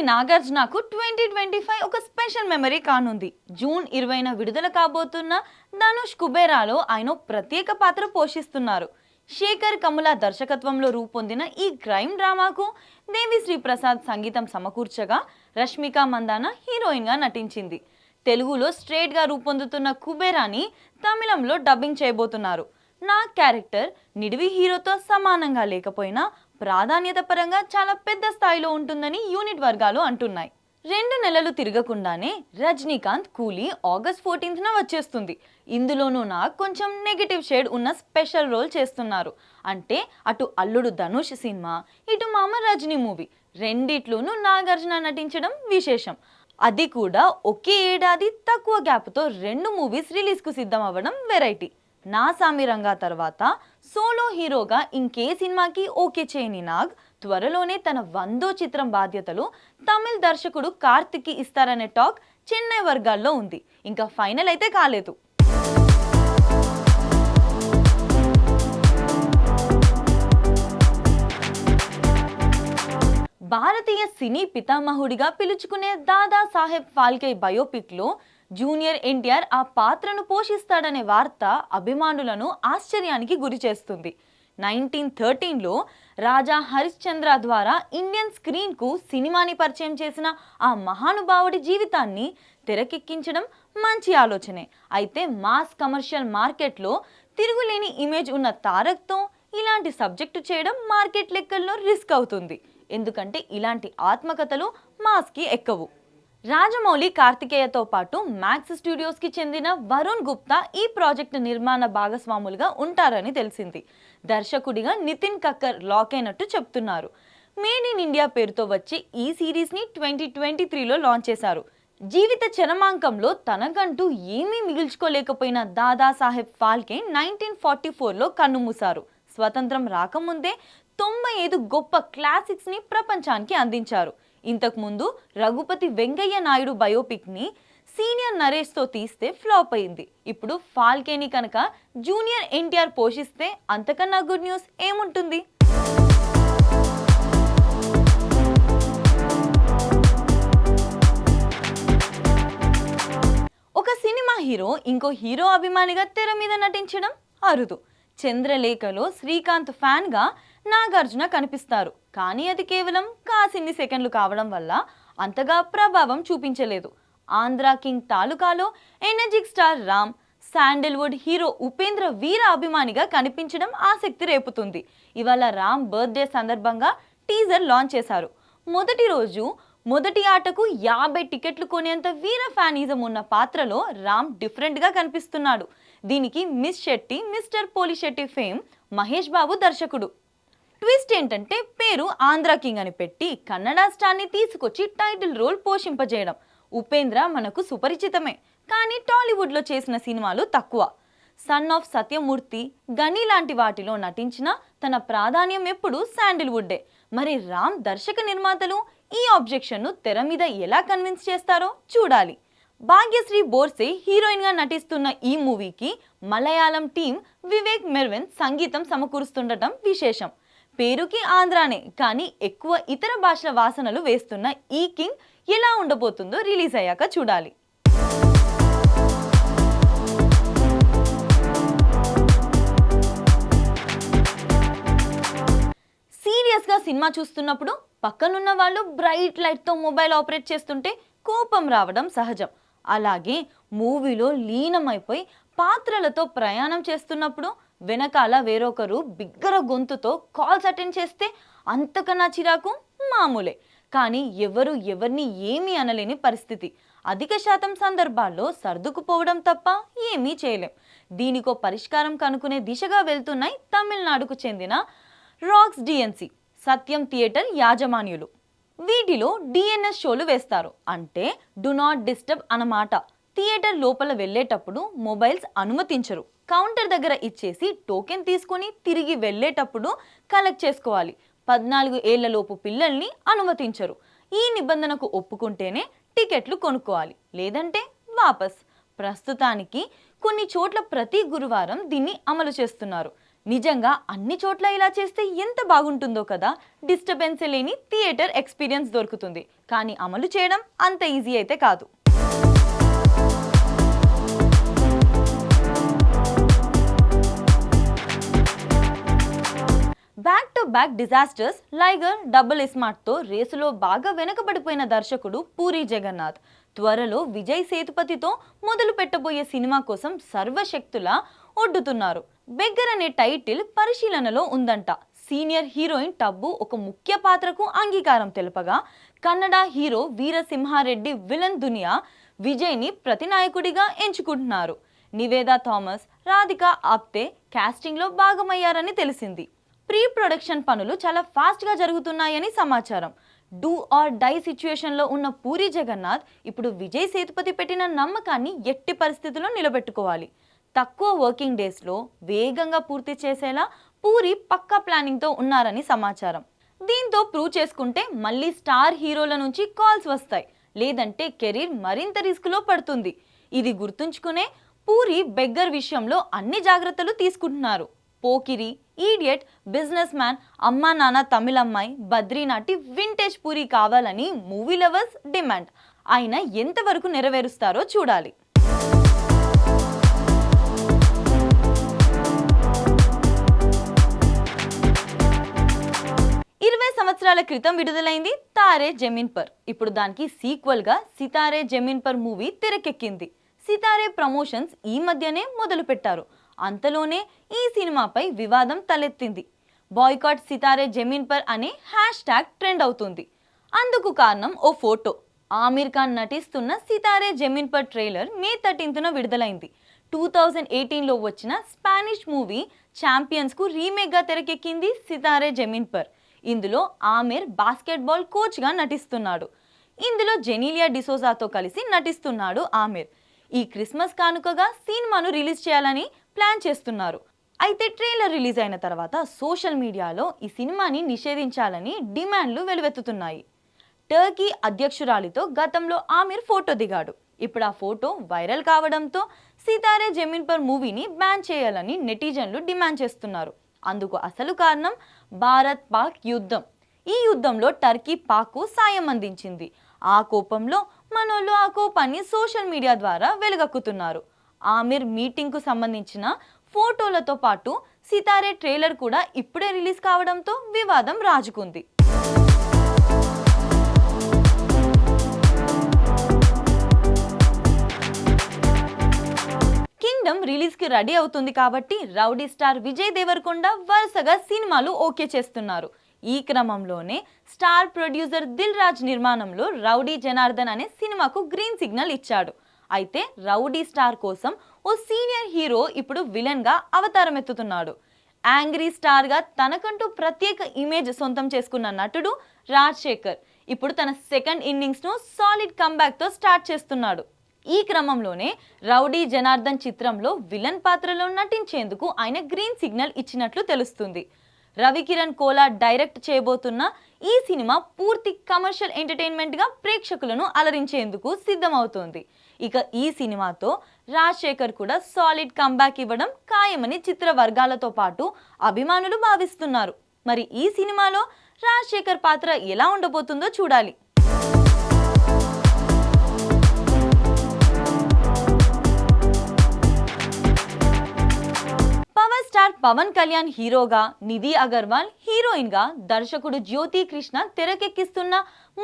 మీ నాగార్జునకు twenty twenty five ఒక special memory కానుంది. జూన్ ఇరవైన విడుదల కాబోతున్న ధనుష్ కుబేరాలో ఆయన ప్రత్యేక పాత్ర పోషిస్తున్నారు. శేఖర్ కమల దర్శకత్వంలో రూపొందిన ఈ క్రైమ్ డ్రామాకు దేవిశ్రీ ప్రసాద్ సంగీతం సమకూర్చగా రష్మిక మందాన హీరోయిన్గా నటించింది. తెలుగులో స్ట్రేట్గా రూపొందుతున్న కుబేరాని తమిళంలో డబ్బింగ్ చేయబోతున్నారు. నా క్యారెక్టర్ నిడివి హీరోతో సమానంగా లేకపోయినా ప్రాధాన్యత పరంగా చాలా పెద్ద స్థాయిలో ఉంటుందని యూనిట్ వర్గాలు అంటున్నాయి. రెండు నెలలు తిరగకుండానే రజనీకాంత్ కూలీ ఆగస్ట్ ఫోర్టీన్త్న వచ్చేస్తుంది. ఇందులోనూ నాకు కొంచెం నెగిటివ్ షేడ్ ఉన్న స్పెషల్ రోల్ చేస్తున్నారు. అంటే అటు అల్లుడు ధనుష్ సినిమా ఇటు మామ రజనీ మూవీ. రెండిట్లోనూ నాగార్జున నటించడం విశేషం. అది కూడా ఒకే ఏడాది తక్కువ గ్యాప్తో రెండు మూవీస్ రిలీజ్కు సిద్ధం అవ్వడం వెరైటీ. నా సామిరంగా తర్వాత సోలో హీరోగా ఇంకే సినిమాకి ఓకే చేయని నాగ్ త్వరలోనే తన వందో చిత్రం బాధ్యతలు తమిళ్ దర్శకుడు కార్తిక్కి ఇస్తారనే టాక్ చెన్నై వర్గాల్లో ఉంది. ఇంకా ఫైనల్ అయితే కాలేదు. భారతీయ సినీ పితామహుడిగా పిలుచుకునే దాదా సాహెబ్ ఫాల్కే బయోపిక్లో జూనియర్ ఎన్టీఆర్ ఆ పాత్రను పోషిస్తాడనే వార్త అభిమానులను ఆశ్చర్యానికి గురి చేస్తుంది. నైన్టీన్ థర్టీన్లో రాజా హరిశ్చంద్ర ద్వారా ఇండియన్ స్క్రీన్కు సినిమాని పరిచయం చేసిన ఆ మహానుభావుడి జీవితాన్ని తెరకెక్కించడం మంచి ఆలోచనే. అయితే మాస్ కమర్షియల్ మార్కెట్లో తిరుగులేని ఇమేజ్ ఉన్న తారక్తో ఇలాంటి సబ్జెక్టు చేయడం మార్కెట్ లెక్కల్లో రిస్క్ అవుతుంది. ఎందుకంటే ఇలాంటి ఆత్మకథలు మాస్కి ఎక్కవు. రాజమౌళి కార్తికేయతో పాటు మ్యాక్స్ స్టూడియోస్కి చెందిన వరుణ్ గుప్తా ఈ ప్రాజెక్ట్ నిర్మాణ భాగస్వాములుగా ఉంటారని తెలిసింది. దర్శకుడిగా నితిన్ కక్కర్ లాక్ అయినట్టు చెప్తున్నారు. మేడ్ ఇన్ ఇండియా పేరుతో వచ్చి ఈ సిరీస్ని ట్వంటీ ట్వంటీ త్రీలో లాంచ్ చేశారు. జీవిత చరమాంకంలో తనకంటూ ఏమీ మిగిల్చుకోలేకపోయిన దాదాసాహెబ్ ఫాల్కే నైన్టీన్ ఫార్టీ ఫోర్లో కన్నుమూశారు స్వతంత్రం రాకముందే తొంభై ఐదు గొప్ప క్లాసిక్స్ని ప్రపంచానికి అందించారు. ఇంతకుముందు రఘుపతి వెంకయ్య నాయుడు బయోపిక్ని సీనియర్ నరేష్తో తీస్తే ఫ్లాప్ అయింది. ఇప్పుడు ఫాల్కేని కనుక జూనియర్ ఎన్టీఆర్ పోషిస్తే అంతకన్నా గుడ్ న్యూస్ ఏముంటుంది? ఒక సినిమా హీరో ఇంకో హీరో అభిమానిగా తెర మీద నటించడం అరుదు. చంద్రలేఖలో శ్రీకాంత్ ఫ్యాన్గా నాగార్జున కనిపిస్తారు. కానీ అది కేవలం కాసిన్ని సెకండ్లు కావడం వల్ల అంతగా ప్రభావం చూపించలేదు. ఆంధ్ర కింగ్ తాలూకాలో energetic star Ram Sandalwood hero Upendra వీర అభిమానిగా కనిపించడం ఆసక్తి రేపుతుంది. ఇవాళ రామ్ బర్త్డే సందర్భంగా టీజర్ లాంచ్ చేశారు. మొదటి రోజు మొదటి ఆటకు యాభై టికెట్లు కొనేంత వీర ఫ్యానిజం ఉన్న పాత్రలో రామ్ డిఫరెంట్గా కనిపిస్తున్నాడు. దీనికి Miss Shetty Mister Polishetty fame Mahesh Babu దర్శకుడు. ట్విస్ట్ ఏంటంటే పేరు ఆంధ్ర కింగ్ అని పెట్టి కన్నడ స్టార్ని తీసుకొచ్చి టైటిల్ రోల్ పోషింపజేయడం. ఉపేంద్ర మనకు సుపరిచితమే కానీ టాలీవుడ్లో చేసిన సినిమాలు తక్కువ. సన్ ఆఫ్ సత్యమూర్తి గని లాంటి వాటిలో నటించిన తన ప్రాధాన్యం ఎప్పుడు శాండిల్వుడ్డే. మరి రామ్ దర్శక నిర్మాతలు ఈ ఆబ్జెక్షన్ను తెర మీద ఎలా కన్విన్స్ చేస్తారో చూడాలి. భాగ్యశ్రీ బోర్సే హీరోయిన్గా నటిస్తున్న ఈ మూవీకి మలయాళం టీం వివేక్ మెర్వెన్ సంగీతం సమకూరుస్తుండటం విశేషం. పేరుకి ఆంధ్రానే కానీ ఎక్కువ ఇతర భాషల వాసనలు వేస్తున్న ఈ కింగ్ ఎలా ఉండబోతుందో రిలీజ్ అయ్యాక చూడాలి. సీరియస్గా సినిమా చూస్తున్నప్పుడు పక్కనున్న వాళ్ళు బ్రైట్ లైట్తో మొబైల్ ఆపరేట్ చేస్తుంటే కోపం రావడం సహజం. అలాగే మూవీలో లీనమైపోయి పాత్రలతో ప్రయాణం చేస్తున్నప్పుడు వెనకాల వేరొకరు బిగ్గర గొంతుతో కాల్స్ అటెండ్ చేస్తే అంతకన్నా చిరాకు మామూలే. కానీ ఎవరు ఎవరిని ఏమీ అనలేని పరిస్థితి. అధిక శాతం సందర్భాల్లో సర్దుకుపోవడం తప్ప ఏమీ చేయలేం. దీనికో పరిష్కారం కనుక్కునే దిశగా వెళ్తున్నాయి తమిళనాడుకు చెందిన రాక్స్ డిఎన్సి సత్యం థియేటర్ యాజమాన్యులు. వీటిలో డిఎన్ఎస్ షోలు వేస్తారు. అంటే డు నాట్ డిస్టర్బ్ అన్నమాట. థియేటర్ లోపల వెళ్ళేటప్పుడు మొబైల్స్ అనుమతించరు. కౌంటర్ దగ్గర ఇచ్చేసి టోకెన్ తీసుకొని తిరిగి వెళ్ళేటప్పుడు కలెక్ట్ చేసుకోవాలి. పద్నాలుగు ఏళ్ళలోపు పిల్లల్ని అనుమతించరు. ఈ నిబంధనకు ఒప్పుకుంటేనే టికెట్లు కొనుక్కోవాలి. లేదంటే వాపస్. ప్రస్తుతానికి కొన్ని చోట్ల ప్రతి గురువారం దీన్ని అమలు చేస్తున్నారు. నిజంగా అన్ని చోట్ల ఇలా చేస్తే ఎంత బాగుంటుందో కదా! డిస్టర్బెన్స్ లేని థియేటర్ ఎక్స్పీరియన్స్ దొరుకుతుంది. కానీ అమలు చేయడం అంత ఈజీ అయితే కాదు. Back to back disasters Liger double ఇస్మార్ట్తో రేసులో బాగా వెనకబడిపోయిన దర్శకుడు పూరి జగన్నాథ్. త్వరలో విజయ్ సేతుపతితో మొదలు పెట్టబోయే సినిమా కోసం సర్వశక్తులా ఒడ్డుతున్నారు. బెగ్గర్ అనే టైటిల్ పరిశీలనలో ఉందంట. సీనియర్ హీరోయిన్ టబ్బు ఒక ముఖ్య పాత్రకు అంగీకారం తెలుపగా కన్నడ హీరో వీరసింహారెడ్డి విలన్ దునియా విజయ్ని ప్రతినాయకుడిగా ఎంచుకుంటున్నారు. నివేదా థామస్ రాధిక ఆప్తే క్యాస్టింగ్లో భాగమయ్యారని తెలిసింది. ప్రీ ప్రొడక్షన్ పనులు చాలా ఫాస్ట్గా జరుగుతున్నాయని సమాచారం. డూ ఆర్ డై సిచ్యుయేషన్లో ఉన్న పూరి జగన్నాథ్ ఇప్పుడు విజయ్ సేతుపతి పెట్టిన నమ్మకాన్ని ఎట్టి పరిస్థితుల్లో నిలబెట్టుకోవాలి. తక్కువ వర్కింగ్ డేస్లో వేగంగా పూర్తి చేసేలా పూరి పక్కా ప్లానింగ్తో ఉన్నారని సమాచారం. దీంతో ప్రూవ్ చేసుకుంటే మళ్ళీ స్టార్ హీరోల నుంచి కాల్స్ వస్తాయి. లేదంటే కెరీర్ మరింత రిస్క్లో పడుతుంది. ఇది గుర్తుంచుకునే పూరి బెగ్గర్ విషయంలో అన్ని జాగ్రత్తలు తీసుకుంటున్నారు. పోకిరి ఈడియట్ బిజినెస్ మ్యాన్ అమ్మా నాన్న తమిళమ్మాయి బద్రీనాటి వింటేజ్ పూరి కావాలని మూవీ లవర్స్ డిమాండ్. ఆయన ఎంతవరకు నెరవేరుస్తారో చూడాలి. ఇరవై సంవత్సరాల క్రితం విడుదలైంది తారే జమీన్ పర్. ఇప్పుడు దానికి సీక్వెల్గా సితారే జమీన్ పర్ మూవీ తెరకెక్కింది. సితారే ప్రమోషన్స్ ఈ మధ్యనే మొదలు పెట్టారు అంతలోనే ఈ సినిమాపై వివాదం తలెత్తింది. బాయ్కాట్ సితారే జమీన్ పర్ అనే హ్యాష్ ట్యాగ్ ట్రెండ్ అవుతుంది. అందుకు కారణం ఓ ఫోటో. ఆమీర్ ఖాన్ నటిస్తున్న సితారే జమీన్ పర్ ట్రైలర్ మే థర్టీన్త్న విడుదలైంది. టూ థౌజండ్ ఎయిటీన్లో వచ్చిన స్పానిష్ మూవీ ఛాంపియన్స్కు రీమేక్గా తెరకెక్కింది సితారే జమీన్ పర్. ఇందులో ఆమీర్ బాస్కెట్బాల్ కోచ్గా నటిస్తున్నాడు. ఇందులో జెనీలియా డిసోజాతో కలిసి నటిస్తున్నాడు ఆమిర్. ఈ క్రిస్మస్ కానుకగా సినిమాను రిలీజ్ చేయాలని ప్లాన్ చేస్తున్నారు. అయితే ట్రైలర్ రిలీజ్ అయిన తర్వాత సోషల్ మీడియాలో ఈ సినిమాని నిషేధించాలని డిమాండ్లు వెలువెత్తుతున్నాయి. టర్కీ అధ్యక్షురాలితో గతంలో ఆమిర్ ఫోటో దిగాడు. ఇప్పుడు ఆ ఫోటో వైరల్ కావడంతో సీతారే జమీన్ పర్ మూవీని బ్యాన్ చేయాలని నెటిజన్లు డిమాండ్ చేస్తున్నారు. అందుకు అసలు కారణం భారత్ పాక్ యుద్ధం. ఈ యుద్ధంలో టర్కీ పాక్కు సాయం అందించింది. ఆ కోపంలో మనోళ్ళు ఆ కోపాన్ని సోషల్ మీడియా ద్వారా వెలుగక్కుతున్నారు. ఆమిర్ మీటింగ్కు సంబంధించిన ఫోటోలతో పాటు సితారే ట్రైలర్ కూడా ఇప్పుడే రిలీజ్ కావడంతో వివాదం రాజుకుంది. కింగ్డమ్ రిలీజ్కి రెడీ అవుతుంది కాబట్టి రౌడీ స్టార్ విజయ్ దేవరకొండ వరుసగా సినిమాలు ఓకే చేస్తున్నారు. ఈ క్రమంలోనే స్టార్ ప్రొడ్యూసర్ దిల్ రాజ్ నిర్మాణంలో రౌడీ జనార్దన్ అనే సినిమాకు గ్రీన్ సిగ్నల్ ఇచ్చాడు. అయితే రౌడీ స్టార్ కోసం ఓ సీనియర్ హీరో ఇప్పుడు విలన్గా అవతారం ఎత్తుతున్నాడు యాంగ్రీ స్టార్గా తనకంటూ ప్రత్యేక ఇమేజ్ సొంతం చేసుకున్న నటుడు రాజశేఖర్ ఇప్పుడు తన సెకండ్ ఇన్నింగ్స్ను సాలిడ్ కమ్బ్యాక్తో స్టార్ట్ చేస్తున్నాడు. ఈ క్రమంలోనే రౌడీ జనార్దన్ చిత్రంలో విలన్ పాత్రలో నటించేందుకు ఆయన గ్రీన్ సిగ్నల్ ఇచ్చినట్లు తెలుస్తుంది. రవికిరణ్ కోలా డైరెక్ట్ చేయబోతున్న ఈ సినిమా పూర్తి కమర్షియల్ ఎంటర్టైన్మెంట్గా ప్రేక్షకులను అలరించేందుకు సిద్ధమవుతోంది. ఇక ఈ సినిమాతో రాజశేఖర్ కూడా సాలిడ్ కంబ్యాక్ ఇవ్వడం ఖాయమని చిత్ర వర్గాలతో పాటు అభిమానులు భావిస్తున్నారు. మరి ఈ సినిమాలో రాజశేఖర్ పాత్ర ఎలా ఉండబోతుందో చూడాలి. పవన్ కళ్యాణ్ హీరోగా నిధి అగర్వాల్ హీరోయిన్గా దర్శకుడు జ్యోతి కృష్ణ తెరకెక్కిస్తున్న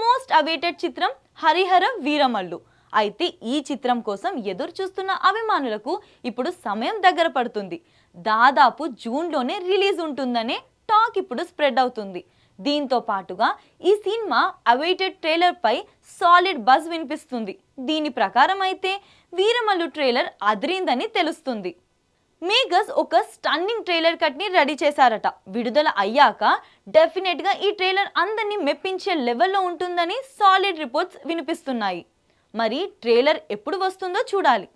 మోస్ట్ అవేటెడ్ చిత్రం హరిహర వీరమల్లు. అయితే ఈ చిత్రం కోసం ఎదురు చూస్తున్న అభిమానులకు ఇప్పుడు సమయం దగ్గర పడుతుంది. దాదాపు జూన్లోనే రిలీజ్ ఉంటుందనే టాక్ ఇప్పుడు స్ప్రెడ్ అవుతుంది. దీంతో పాటుగా ఈ సినిమా అవైటెడ్ ట్రైలర్ పై సాలిడ్ బజ్ వినిపిస్తుంది. దీని ప్రకారం అయితే వీరమల్లు ట్రైలర్ అదిరిందని తెలుస్తుంది. మేఘస్ ఒక స్టన్నింగ్ ట్రైలర్ కట్ని రెడీ చేశారట. విడుదల అయ్యాక డెఫినెట్గా ఈ ట్రైలర్ అందరినీ మెప్పించే లెవెల్లో ఉంటుందని సాలిడ్ రిపోర్ట్స్ వినిపిస్తున్నాయి. మరి ట్రైలర్ ఎప్పుడు వస్తుందో చూడాలి.